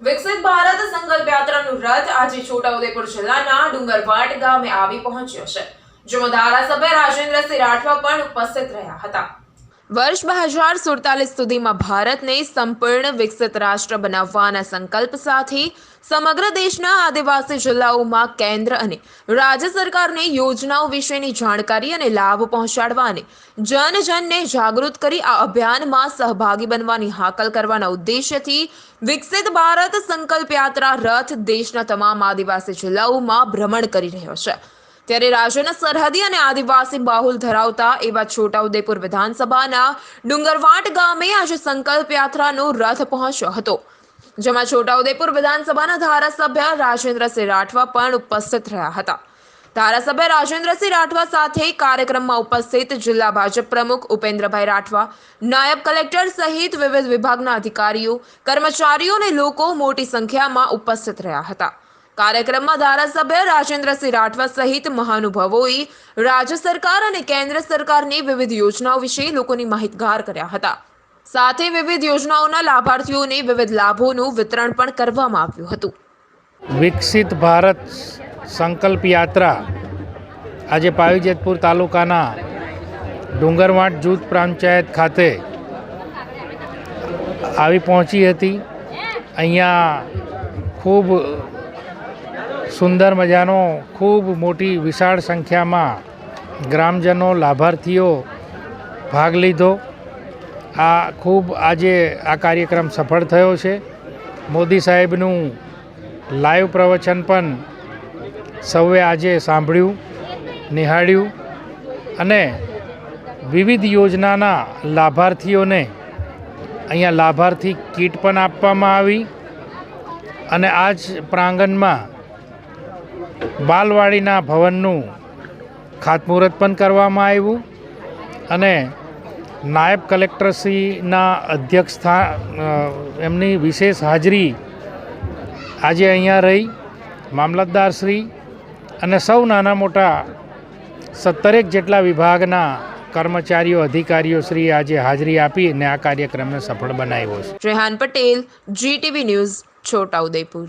વિકસિત ભારત સંકલ્પ યાત્રાનું રથ આજે છોટાઉદેપુર જિલ્લાના ડુંગરવાટ ગામે આવી પહોંચ્યો છે. જેમાં ધારાસભ્ય રાજેન્દ્રસિંહ રાઠવા પણ ઉપસ્થિત રહ્યા હતા. વર્ષ બે હજાર સુડતાલીસ સુધીમાં ભારતને સંપૂર્ણ વિકસિત રાષ્ટ્ર બનાવવાના સંકલ્પ સાથે સમગ્ર દેશના આદિવાસી જિલ્લાઓમાં કેન્દ્ર અને રાજ્ય સરકારની યોજનાઓ વિશેની જાણકારી અને લાભ પહોંચાડવા અને જન જાગૃત કરી આ અભિયાનમાં સહભાગી બનવાની હાકલ કરવાના ઉદ્દેશ્યથી વિકસિત ભારત સંકલ્પ યાત્રા રથ દેશના તમામ આદિવાસી જિલ્લાઓમાં ભ્રમણ કરી રહ્યો છે. ત્યારે રાજ્યના સરહદી અને આદિવાસી બાહુલ ધરાવતા એવા છોટાઉદેપુર વિધાનસભાના ડુંગરવાટ ગામે આજે સંકલ્પ યાત્રાનો રથ પહોંચ્યો હતો, જેમાં છોટાઉદેપુર વિધાનસભાના ધારાસભ્ય રાજેન્દ્રસિંહ રાઠવા પણ ઉપસ્થિત રહ્યા હતા. ધારાસભ્ય રાજેન્દ્રસિંહ રાઠવા સાથે કાર્યક્રમમાં ઉપસ્થિત જિલ્લા ભાજપ પ્રમુખ ઉપેન્દ્રભાઈ રાઠવા, નાયબ કલેક્ટર સહિત વિવિધ વિભાગના અધિકારીઓ, કર્મચારીઓ અને લોકો મોટી સંખ્યામાં ઉપસ્થિત રહ્યા હતા. કાર્યક્રમમાં ધારાસભ્ય રાજેન્દ્રસિંહ રાઠવા સહિત મહાનુભાવોએ રાજ્ય સરકાર અને કેન્દ્ર સરકારની વિવિધ યોજનાઓ વિશે લોકોની માહિતગાર કર્યા હતા. સાથે વિવિધ યોજનાઓના લાભાર્થીઓને વિવિધ લાભોનું વિતરણ પણ કરવામાં આવ્યું હતું. વિકસિત ભારત સંકલ્પ યાત્રા આજે પાવીજેતપુર તાલુકાના ડુંગરવાંટ જૂથ પંચાયત ખાતે આવી પહોંચી હતી. અહીંયા ખૂબ સુંદર મજાનો, ખૂબ મોટી વિશાળ સંખ્યામાં ગ્રામજનો, લાભાર્થીઓ ભાગ લીધો. આ ખૂબ આજે આ કાર્યક્રમ સફળ થયો છે. મોદી સાહેબનું લાઈવ પ્રવચન પણ સૌએ આજે સાંભળ્યું, નિહાળ્યું અને વિવિધ યોજનાના લાભાર્થીઓને અહીંયા લાભાર્થી કીટ પણ આપવામાં આવી અને આ જ પ્રાંગણમાં બાલવાડીના ભવનનું ખાતમુહૂર્ત પણ કરવામાં આવ્યું અને નાયબ કલેક્ટરશ્રીના અધ્યક્ષસ્થા અ, એમની વિશેષ હાજરી આજે અહીંયા રહી. મામલતદારશ્રી અને સૌ નાના મોટા સત્તરેક જેટલા વિભાગના કર્મચારીઓ અધિકારીઓ શ્રી આજે હાજરી આપી અને આ કાર્યક્રમને સફળ બનાવ્યો છે. Rehan Patel GTV news Chhota Udaipur